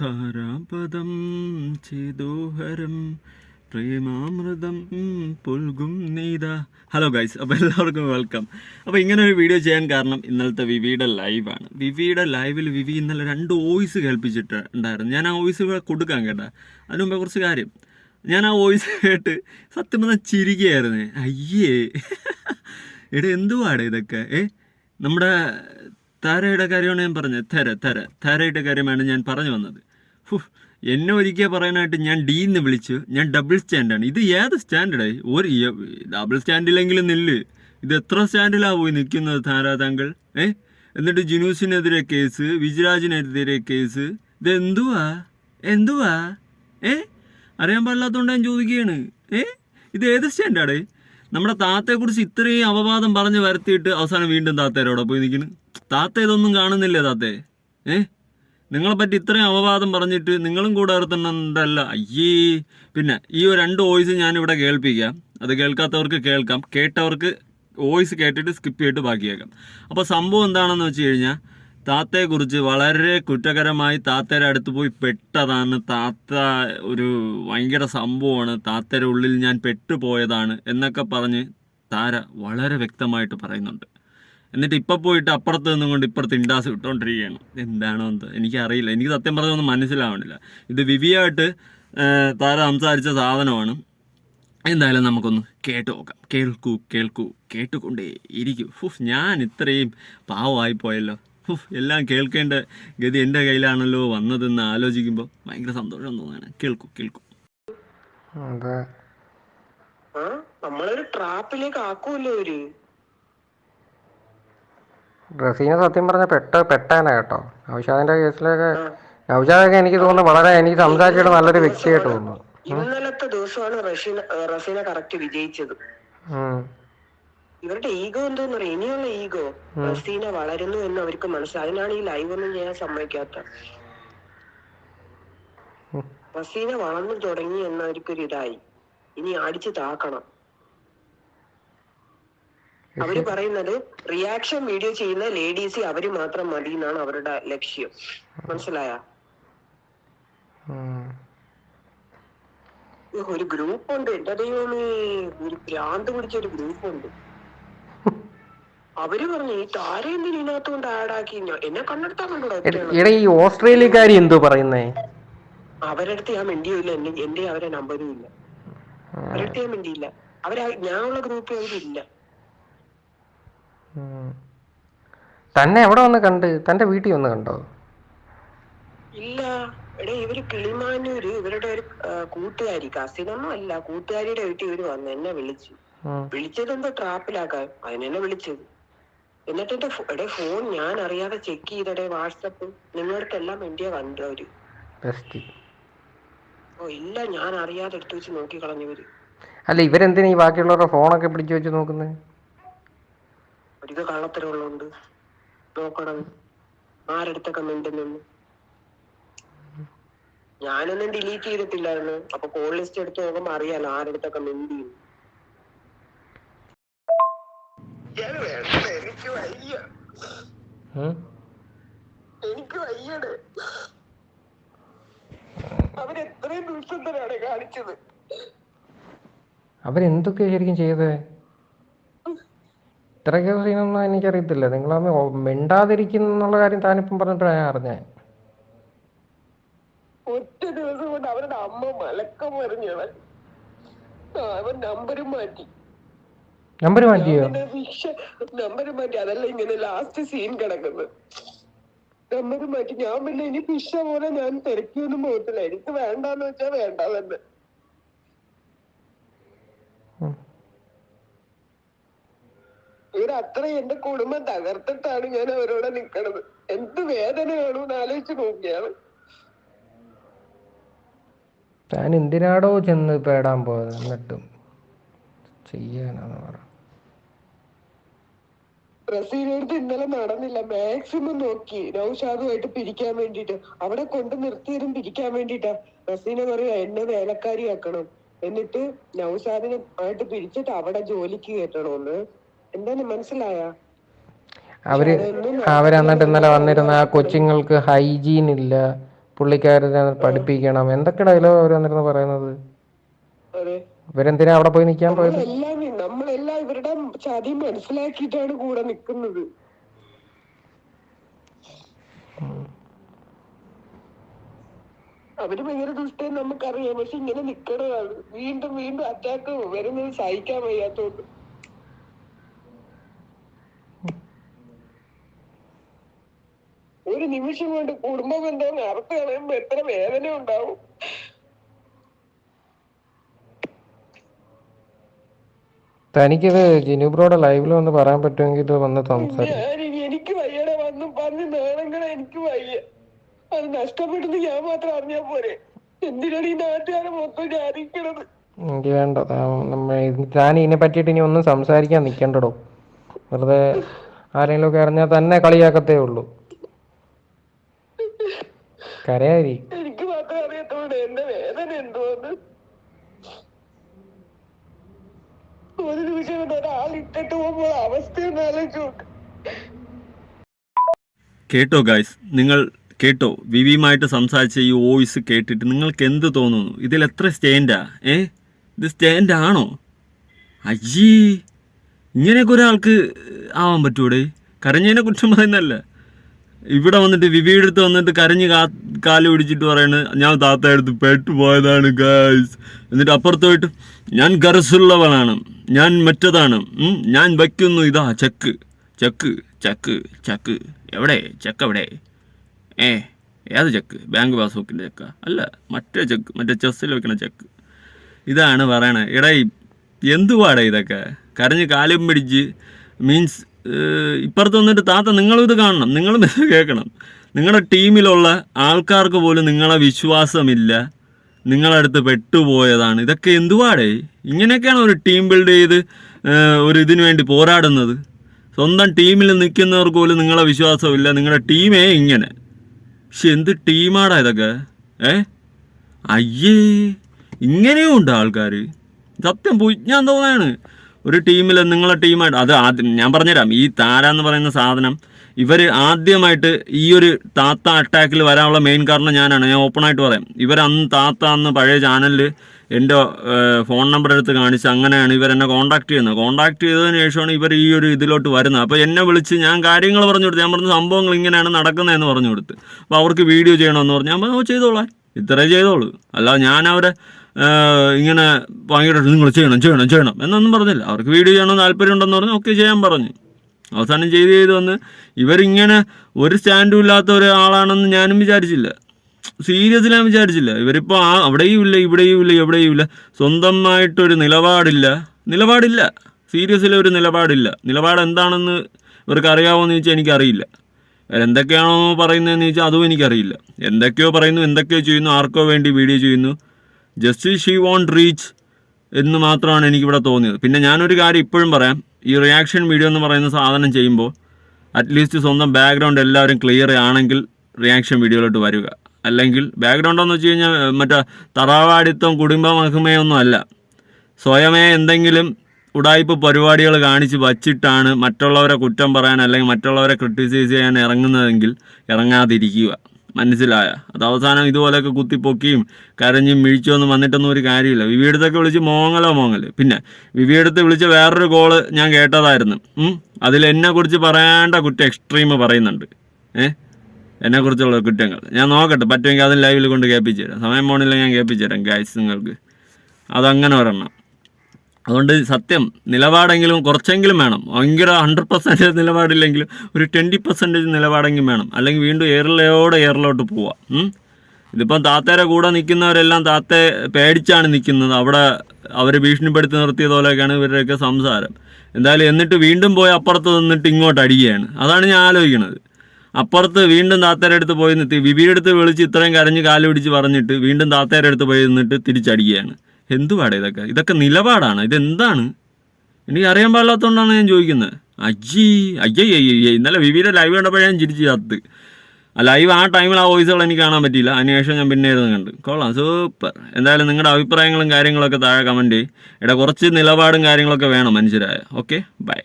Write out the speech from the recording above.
താരാപദം ചേതോഹരം പ്രേമാമൃതം പുൽകും നീത ഹലോ ഗൈസ് അപ്പോൾ എല്ലാവർക്കും വെൽക്കം അപ്പോൾ ഇങ്ങനെ ഒരു വീഡിയോ ചെയ്യാൻ കാരണം ഇന്നലത്തെ വിവിയുടെ ലൈവാണ് വിവിയുടെ ലൈവിൽ വിവി ഇന്നലെ രണ്ട് വോയിസ് കേൾപ്പിച്ചിട്ട് ഉണ്ടായിരുന്നു. ഞാൻ ആ വോയിസ് കൊടുക്കാൻ കേട്ടാ. അതിന് മുമ്പേ കുറച്ച് കാര്യം. ഞാൻ ആ വോയിസ് കേട്ട് സത്യം പറഞ്ഞാൽ ചിരിക്കുകയായിരുന്നേ. അയ്യേ. എടാ എന്തുവാടേ ഇതൊക്കെ? ഏ? നമ്മുടെ താരയുടെ കാര്യമാണ് ഞാൻ പറഞ്ഞത്. തര തര. താരയുടെ കാര്യമാണ് ഞാൻ പറഞ്ഞു വന്നത്. ഹു, എന്നെ ഒരിക്കൽ പറയാനായിട്ട് ഞാൻ ഡി എന്ന് വിളിച്ചു. ഞാൻ ഡബിൾ സ്റ്റാൻഡാണ്. ഇത് ഏത് സ്റ്റാൻഡായി ഒരു ഡബിൾ സ്റ്റാൻഡിലെങ്കിലും നില്ല്. ഇത് എത്ര സ്റ്റാൻഡിലാണ് പോയി നിൽക്കുന്നത് താരാ താങ്കൾ? ഏ? എന്നിട്ട് ജിനൂസിനെതിരെ കേസ് വിജിരാജിനെതിരെ കേസ്. ഇത് എന്തുവാ? എന്തുവാ ഏ? അറിയാൻ പാടില്ലാത്തതുകൊണ്ട് ഞാൻ ചോദിക്കുകയാണ്. ഏ? ഇത് ഏത് സ്റ്റാൻഡാടേ? നമ്മുടെ താത്തയെക്കുറിച്ച് ഇത്രയും അപവാദം പറഞ്ഞ് വരുത്തിയിട്ട് അവസാനം വീണ്ടും താത്തേരോടെ പോയി നിൽക്കുന്നു. താത്ത ഇതൊന്നും കാണുന്നില്ലേ താത്തേ? ഏ? നിങ്ങളെ പറ്റി ഇത്രയും അപവാദം പറഞ്ഞിട്ട് നിങ്ങളും കൂടെ നിർത്തുന്നുണ്ടല്ല അയ്യേ. പിന്നെ ഈ ഒരു രണ്ട് വോയിസ് ഞാനിവിടെ കേൾപ്പിക്കാം. അത് കേൾക്കാത്തവർക്ക് കേൾക്കാം. കേട്ടവർക്ക് വോയിസ് കേട്ടിട്ട് സ്കിപ്പ് ചെയ്തിട്ട് ബാക്കിയേക്കാം. അപ്പോൾ സംഭവം എന്താണെന്ന് വെച്ച് കഴിഞ്ഞാൽ താത്തയെക്കുറിച്ച് വളരെ കുറ്റകരമായി താത്തയുടെ അടുത്ത് പോയി പെട്ടതാണ്. താത്ത ഒരു ഭയങ്കര സംഭവമാണ്. താത്തയുടെ ഉള്ളിൽ ഞാൻ പെട്ടുപോയതാണ് എന്നൊക്കെ പറഞ്ഞ് താര വളരെ വ്യക്തമായിട്ട് പറയുന്നുണ്ട്. എന്നിട്ട് ഇപ്പം പോയിട്ട് അപ്പുറത്ത് നിന്നുകൊണ്ട് ഇപ്പുറത്ത് ഇൻഡാസ് ഇട്ടുകൊണ്ടിരിക്കുകയാണ് എന്താണോ എന്തോ. എനിക്കറിയില്ല. എനിക്ക് സത്യം പറഞ്ഞൊന്നും മനസ്സിലാവണില്ല. ഇത് വിവിയായിട്ട് താര സംസാരിച്ച സാധനമാണ്. എന്തായാലും നമുക്കൊന്ന് കേട്ട് നോക്കാം. കേൾക്കൂ കേൾക്കൂ കേട്ടുകൊണ്ടേ ഇരിക്കൂ ഹുഫ് ഞാൻ ഇത്രയും പാവമായി പോയല്ലോ. ഹുഫ് എല്ലാം കേൾക്കേണ്ട ഗതി എന്റെ കയ്യിലാണല്ലോ വന്നതെന്ന് ആലോചിക്കുമ്പോൾ ഭയങ്കര സന്തോഷം തോന്നുകയാണ് കേൾക്കൂ കേൾക്കൂ. നമ്മളൊരു ട്രാപ്പിലേക്ക് ആക്കൂല്ലോ അവർ? റസീന സത്യം പറഞ്ഞ പെട്ട പെട്ടാന കേട്ടോ. നൗഷാദിന്റെ കേസിലൊക്കെ നൗഷാദൊക്കെ എനിക്ക് തോന്നുന്നു വളരെ എനിക്ക് സംസാരിച്ചിട്ട് നല്ലൊരു വ്യക്തിയായിട്ട് തോന്നുന്നു. ഇന്നലത്തെ ദിവസമാണ് റഷീന റസീന കറക്റ്റ് വിജയിച്ചത്. ഇവരുടെ ഈഗോ എന്തോന്ന് പറയും ഇനിയുള്ള ഈഗോ റസീന വളരുന്നു എന്ന് അവർക്ക് മനസ്സിലായി. അതിനാണ് ഈ ലൈവ് ഒന്നും ചെയ്യാൻ സമ്മതിക്കാത്ത. റസീന വളർന്നു തുടങ്ങി എന്ന് അവർക്കൊരു ഇതായി ഇനി അടിച്ചു താക്കണം. അവർ പറയുന്നത് റിയാക്ഷൻ വീഡിയോ ചെയ്യുന്ന ലേഡീസ് അവർ മാത്രം മതി എന്നാണ് അവരുടെ ലക്ഷ്യം. മനസ്സിലായ. ഒരു ഗ്രൂപ്പ് ഉണ്ട്. എന്റെ ദൈവമേ? ഒരു ഭ്രാന്ത് പിടിച്ച ഒരു ഗ്രൂപ്പ് ഉണ്ട്. അവർ പറഞ്ഞു ഈ താര എന്തിനു കൊണ്ട് ആക്കി? എന്നെ കണ്ടെടുത്താ കണ്ടോ ഈ ഓസ്ട്രേലിയക്കാരി എന്തോ പറയുന്നേ? അവരടുത്ത് ഞാൻ മിണ്ടിയില്ല എന്റെ അവരെ നമ്പരും ഇല്ല അവരടുത്ത് ഞാൻ മിണ്ടിയില്ല. അവരാ ഞാനുള്ള ഗ്രൂപ്പ് അവരില്ല തന്നെ എവിടെ വന്ന് കണ്ട്? തന്റെ വീട്ടിൽ വന്ന് കണ്ടോ? ഇല്ല. എടാ ഇവർ കിളിമാനൂര് ഇവരുടെ ഒരു കൂട്ടുകാരി കസിനൊന്നും അല്ല. കൂട്ടുകാരിയുടെ വീട്ടിൽ ഇവർ വന്ന് എന്നെ വിളിച്ചു. വിളിച്ചത് എന്തോ ട്രാപ്പിലാക്കാൻ അതിനെന്നെ വിളിച്ചത്. എന്നിട്ട് എന്റെ എടേ ഫോൺ ഞാൻ അറിയാതെ ചെക്ക് ചെയ്തടേ വാട്സപ്പ് നിങ്ങളടുത്തെല്ലാം എന്റെ കണ്ടു അവർ? ഓ ഇല്ല. ഞാൻ അറിയാതെ എടുത്തു വെച്ച് നോക്കി കളഞ്ഞവര് അല്ല ഇവരെന്തിനാ ഈ ബാക്കിയുള്ളവരുടെ ഫോണൊക്കെ പിടിച്ചു വെച്ച് നോക്കുന്നത് ഒരു കള്ളത്തരമുള്ളതുകൊണ്ട് നോക്കണം. നിന്ന് മിണ്ടുന്നു ഞാനൊന്നും ഡിലീറ്റ് ചെയ്തിട്ടില്ലായിരുന്നു. അപ്പൊ കോൾ ലിസ്റ്റ് എടുത്ത് നോക്കുമ്പോ അറിയാലോ ആരടുത്തൊക്കെ മിണ്ടി എനിക്ക് വയ്യ? എനിക്ക് വയ്യട് അവരെത്രയും ദിവസം തന്നെയാണ് കാണിച്ചത്. അവരെന്തൊക്കെയാ ശരിക്കും ചെയ്തത്? ഇത്രയൊക്കെ സീനൊന്നും എനിക്കറിയത്തില്ല. നിങ്ങൾ മിണ്ടാതിരിക്കുന്നു എന്നുള്ള കാര്യം താനിപ്പം പറഞ്ഞപ്പോഴാണ് ഞാൻ അറിഞ്ഞേ ഒറ്റ ദിവസം കൊണ്ട് അവരുടെ അമ്മ മലക്കം മറിഞ്ഞവൻ അവൻ. നമ്പരും മാറ്റി. നമ്പർ മാറ്റിയോ? നമ്പർ മാറ്റി. അതല്ല ഇങ്ങനെ ലാസ്റ്റ് സീൻ കിടക്കുന്നത്. നമ്പർ മാറ്റി. ഞാൻ പിന്നെ ഇനി ഫിഷ പോലെ ഞാൻ തിരക്കിയൊന്നും പോകത്തില്ല. എനിക്ക് വേണ്ടാന്ന് വെച്ചാ വേണ്ട തന്നെ. ഇവരത്ര എന്റെ കുടുംബം തകർത്തിട്ടാണ് ഞാൻ അവരോട് നിക്കണത്. എന്ത് വേദനയാണ് കാണുമെന്ന് ആലോചിച്ച് നോക്കിയാണ്. താൻ എന്തിനാടോ ചെന്ന് പേടാൻ പോയത്? എന്നിട്ടും ചെയ്യാനാന്ന് പറ. റസീനടുത്ത് ഇന്നലെ നടന്നില്ല. മാക്സിമം നോക്കി. നൗഷാദുമായിട്ട് പിരിക്കാൻ വേണ്ടിട്ട് അവിടെ കൊണ്ട് നിർത്തിയതും പിരിക്കാൻ വേണ്ടിട്ടാ റസീന പറയാ എന്നെ വേലക്കാരിയാക്കണം. എന്നിട്ട് നൗഷാദിനെ ആയിട്ട് പിരിച്ചിട്ട് അവിടെ ജോലിക്ക് കയറ്റണമെന്ന് എന്താന്ന് മനസ്സിലായ? അവർ അവരന്നിട്ട് ഇന്നലെ വന്നിരുന്ന ആ കൊച്ചുങ്ങൾക്ക് ഹൈജീൻ ഇല്ല. പുള്ളിക്കാരനെ പഠിപ്പിക്കണം. എന്തൊക്കെ ഡയലോഗ് അവർ വന്നിരുന്ന് പറയുന്നത്? ഇവരെന്തിനാ അവിടെ പോയി നിൽക്കാൻ പോയത്? നമ്മളെല്ലാം നമ്മളെല്ലാം ഇവരുടെ ചതി മനസ്സിലാക്കിയിട്ടാണ് കൂടെ നിക്കുന്നത്. അവർ ഭയങ്കര ദുഷ്ടം നമുക്കറിയാം. പക്ഷെ ഇങ്ങനെ നിക്കണതാണ്. വീണ്ടും വീണ്ടും അറ്റാക്ക് വരുന്നത് സഹിക്കാൻ വയ്യാത്തോണ്ട്. നിമിഷം കൊണ്ട് കുടുംബ ബന്ധം അറുത്ത് കളയുമ്പോ എത്ര വേദന ഉണ്ടാവും. തനിക്കത് ജിനുബ്രോയുടെ ലൈവിൽ വന്ന് പറയാൻ പറ്റുമെങ്കിൽ വന്ന് സംസാരിക്കും. എനിക്ക് വയ്യടെ വന്ന് പറഞ്ഞ് നാണങ്ങളെ എനിക്ക് വയ്യ. അത് നഷ്ടപ്പെട്ടത് ഞാൻ മാത്രം അറിഞ്ഞാ പോരെ. എന്തിനാണ് ഈ നാട്ടുകാരെ മൊത്തം ജാതിക്കണത്? എനിക്ക് വേണ്ട ഞാൻ താൻ ഇതിനെ പറ്റിയിട്ട് ഇനി ഒന്നും സംസാരിക്കാൻ നിൽക്കണ്ടടോ വെറുതെ ആരെങ്കിലും ഒക്കെ അറിഞ്ഞാൽ തന്നെ കളിയാക്കത്തേ ഉള്ളൂ. കരയാരി. എനിക്ക് മാത്രം അറിയത്തുള്ളൂ എന്റെ വേദന എന്തോന്ന് ഒരു നിമിഷം ഒരാളിട്ടിട്ട് പോകുമ്പോൾ അവസ്ഥ ഒന്ന് ആലോചിച്ച് നോക്ക്. കേട്ടോ ഗായ്സ് നിങ്ങൾ കേട്ടോ വിവിയുമായിട്ട് സംസാരിച്ച ഈ വോയിസ് കേട്ടിട്ട് നിങ്ങൾക്ക് എന്ത് തോന്നുന്നു? ഇതിൽ എത്ര സ്റ്റേൻഡാ ഏ? ഇത് സ്റ്റേൻഡ് ആണോ? അയ്യേ. ഇങ്ങനെയൊക്കെ ഒരാൾക്ക് ആവാൻ പറ്റൂടെ? കരഞ്ഞതിനെ കുറ്റം പറയുന്നല്ല ഇവിടെ വന്നിട്ട് വിവിയുടെ അടുത്ത് വന്നിട്ട് കരഞ്ഞ് കാ കാൽ പിടിച്ചിട്ട് പറയുന്നത് ഞാൻ താത്ത എടുത്ത് പെട്ടുപോയതാണ് ഗൈസ് എന്നിട്ട് അപ്പുറത്ത് പോയിട്ട് ഞാൻ ഗർസുള്ളവളാണ് ഞാൻ മറ്റതാണ് ഞാൻ വയ്ക്കുന്നു ഇതാ ചെക്ക് ചെക്ക് ചക്ക് ചക്ക് എവിടെ ചെക്ക് എവിടെ? ഏ ഏത് ചെക്ക്? ബാങ്ക് പാസ്ബുക്കിന്റെ ചെക്ക? അല്ല മറ്റേ ചെക്ക് മറ്റേ ചെസ്സിൽ വെക്കണ ചെക്ക്. ഇതാണ് പറയണേ എടാ എന്തുവാടാ ഇതൊക്കെ? കരഞ്ഞ് കാലും പിടിച്ച് മീൻസ് ഇപ്പുറത്ത് വന്നിട്ട് താത്ത നിങ്ങളും ഇത് കാണണം. നിങ്ങളും ഇത് കേൾക്കണം. നിങ്ങളുടെ ടീമിലുള്ള ആൾക്കാർക്ക് പോലും നിങ്ങളെ വിശ്വാസമില്ല. നിങ്ങളടുത്ത് പെട്ടുപോയതാണ്. ഇതൊക്കെ എന്തുവാടേ? ഇങ്ങനെയൊക്കെയാണ് ഒരു ടീം ബിൽഡ് ചെയ്ത് ഒരു ഇതിനു വേണ്ടി പോരാടുന്നത്. സ്വന്തം ടീമിൽ നിൽക്കുന്നവർക്ക് പോലും നിങ്ങളെ വിശ്വാസമില്ല. നിങ്ങളുടെ ടീമേ ഇങ്ങനെ. പക്ഷെ എന്ത് ടീമാടാ ഇതൊക്കെ? ഏ? അയ്യേ ഇങ്ങനെയും ഉണ്ട് ആൾക്കാർ സത്യം ഞാൻ തോന്നാണ് ഒരു ടീമിൽ നിങ്ങളെ ടീമായിട്ട് അത് ആദ്യം ഞാൻ പറഞ്ഞുതരാം. ഈ താര എന്ന് പറയുന്ന സാധനം ഇവർ ആദ്യമായിട്ട് ഈ ഒരു താത്ത അറ്റാക്കിൽ വരാനുള്ള മെയിൻ കാരണം ഞാനാണ്. ഞാൻ ഓപ്പണായിട്ട് പറയാം. ഇവർ അന്ന് താത്ത അന്ന് പഴയ ചാനലിൽ എന്റെ ഫോൺ നമ്പർ എടുത്ത് കാണിച്ച് അങ്ങനെയാണ് ഇവരെന്നെ കോൺടാക്ട് ചെയ്യുന്നത്. കോൺടാക്ട് ചെയ്തതിന് ശേഷമാണ് ഇവർ ഈ ഒരു ഇതിലോട്ട് വരുന്നത്. അപ്പോൾ എന്നെ വിളിച്ച് ഞാൻ കാര്യങ്ങൾ പറഞ്ഞു കൊടുത്തു ഞാൻ പറഞ്ഞ സംഭവങ്ങൾ ഇങ്ങനെയാണ് നടക്കുന്നതെന്ന് പറഞ്ഞു കൊടുത്ത്. അപ്പോൾ അവർക്ക് വീഡിയോ ചെയ്യണമെന്ന് പറഞ്ഞു. ഞാൻ പറഞ്ഞു "ഓ, ചെയ്തോളാം. ഇത്രേ ചെയ്തോളൂ. അല്ലാതെ ഞാൻ അവരെ ഇങ്ങനെ വാങ്ങിയിട്ട് നിങ്ങൾ ചെയ്യണം ചെയ്യണം ചെയ്യണം എന്നൊന്നും പറഞ്ഞില്ല. അവർക്ക് വീഡിയോ ചെയ്യണം താല്പര്യം ഉണ്ടെന്ന് പറഞ്ഞു ഓക്കെ ചെയ്യാൻ പറഞ്ഞു. അവസാനം ചെയ്ത് ചെയ്ത് വന്ന് ഇവരിങ്ങനെ ഒരു സ്റ്റാൻഡും ഇല്ലാത്ത ഒരാളാണെന്ന് ഞാനും വിചാരിച്ചില്ല. സീരിയസ് ഞാൻ വിചാരിച്ചില്ല. ഇവരിപ്പോൾ ആ അവിടെയും ഇല്ല ഇവിടെയും ഇല്ല എവിടെയും ഇല്ല. സ്വന്തമായിട്ടൊരു നിലപാടില്ല. നിലപാടില്ല. സീരിയസിലെ ഒരു നിലപാടില്ല. നിലപാട് എന്താണെന്ന് ഇവർക്ക് അറിയാമോ എന്ന് ചോദിച്ചാൽ എനിക്കറിയില്ല. എന്തൊക്കെയാണോ പറയുന്നതെന്ന് ചോദിച്ചാൽ അതും എനിക്കറിയില്ല. എന്തൊക്കെയോ പറയുന്നു എന്തൊക്കെയോ ചെയ്യുന്നു ആർക്കോ വേണ്ടി വീഡിയോ ചെയ്യുന്നു. ജസ്റ്റ് ഷീ വോണ്ട് റീച്ച് എന്ന് മാത്രമാണ് എനിക്കിവിടെ തോന്നിയത്. പിന്നെ ഞാനൊരു കാര്യം ഇപ്പോഴും പറയാം. ഈ റിയാക്ഷൻ വീഡിയോ എന്ന് പറയുന്ന സാധനം ചെയ്യുമ്പോൾ അറ്റ്ലീസ്റ്റ് സ്വന്തം ബാക്ക്ഗ്രൗണ്ട് എല്ലാവരും ക്ലിയർ ആണെങ്കിൽ റിയാക്ഷൻ വരിക. അല്ലെങ്കിൽ ബാക്ക്ഗ്രൗണ്ടെന്ന് വെച്ച് കഴിഞ്ഞാൽ മറ്റേ തറവാടിത്തം കുടുംബ മഹിമയൊന്നും അല്ല. സ്വയമേ എന്തെങ്കിലും ഉടായ്പ പരിപാടികൾ കാണിച്ച് വച്ചിട്ടാണ് മറ്റുള്ളവരെ കുറ്റം പറയാൻ അല്ലെങ്കിൽ മറ്റുള്ളവരെ ക്രിട്ടിസൈസ് ചെയ്യാൻ ഇറങ്ങുന്നതെങ്കിൽ ഇറങ്ങാതിരിക്കുക. മനസ്സിലായ. അത് അവസാനം ഇതുപോലെയൊക്കെ കുത്തിപ്പൊക്കിയും കരഞ്ഞും മിഴിച്ചൊന്നും വന്നിട്ടൊന്നും ഒരു കാര്യമില്ല. വിവിയടുത്തൊക്കെ വിളിച്ച് മോങ്ങലോ മോങ്ങൽ. പിന്നെ വിവിയടുത്ത് വിളിച്ച് വേറൊരു കോൾ ഞാൻ കേട്ടതായിരുന്നു. അതിൽ എന്നെ കുറിച്ച് പറയേണ്ട കുറ്റം എക്സ്ട്രീം പറയുന്നുണ്ട്. ഏ? എന്നെക്കുറിച്ചുള്ള കുറ്റങ്ങൾ. ഞാൻ നോക്കട്ടെ. പറ്റുമെങ്കിൽ അത് ലൈവിൽ കൊണ്ട് കേൾപ്പിച്ചു തരാം. സമയം പോണില്ല ഞാൻ കേൾപ്പിച്ചു തരാം ഗൈസ് നിങ്ങൾക്ക്. അതങ്ങനെ ഒരെണ്ണം. അതുകൊണ്ട് സത്യം നിലപാടെങ്കിലും കുറച്ചെങ്കിലും വേണം. ഭയങ്കര ഹൺഡ്രഡ് പെർസെന്റേജ് നിലപാടില്ലെങ്കിലും ഒരു ട്വന്റി പെർസെന്റേജ് നിലപാടെങ്കിലും വേണം. അല്ലെങ്കിൽ വീണ്ടും ഏറിലയോടെ എയറിലോട്ട് പോവാം ഇതിപ്പം താത്തയുടെ കൂടെ നിൽക്കുന്നവരെല്ലാം താത്തയെ പേടിച്ചാണ് നിൽക്കുന്നത്. അവിടെ അവർ ഭീഷണിപ്പെടുത്തി നിർത്തിയത് പോലെയൊക്കെയാണ് ഇവരുടെയൊക്കെ സംസാരം. എന്തായാലും എന്നിട്ട് വീണ്ടും പോയി അപ്പുറത്ത് നിന്നിട്ട് ഇങ്ങോട്ട് അടിക്കുകയാണ്. അതാണ് ഞാൻ ആലോചിക്കുന്നത്. അപ്പുറത്ത് വീണ്ടും താത്തയുടെ അടുത്ത് പോയി നിന്നിട്ട് വിപിയുടെ അടുത്ത് വിളിച്ച് ഇത്രയും കരഞ്ഞ് കാൽ പിടിച്ച് പറഞ്ഞിട്ട് വീണ്ടും താത്തയുടെ അടുത്ത് പോയി നിന്നിട്ട് തിരിച്ചടിക്കുകയാണ്. എന്തുപാടാ ഇതൊക്കെ? ഇതൊക്കെ നിലപാടാണ്. ഇതെന്താണ്? എനിക്ക് അറിയാൻ പാടില്ലാത്തതുകൊണ്ടാണ് ഞാൻ ചോദിക്കുന്നത് അജി അയ്യേ അയ്യേ ഇന്നലെ വിവിയുടെ ലൈവ് കണ്ടപ്പോഴേ ഞാൻ ചിരിച്ചു ചത്ത് ആ ലൈവ് ആ ടൈമിൽ ആ വോയിസുകൾ എനിക്ക് കാണാൻ പറ്റിയില്ല. അതിനുശേഷം ഞാൻ പിന്നെ ഇരുന്ന് കണ്ട്. കൊള്ളാം സൂപ്പർ എന്തായാലും നിങ്ങളുടെ അഭിപ്രായങ്ങളും കാര്യങ്ങളൊക്കെ താഴെ കമന്റ് ചെയ്യും. ഇവിടെ കുറച്ച് നിലപാടും കാര്യങ്ങളൊക്കെ വേണം മനുഷ്യരായ. Okay bye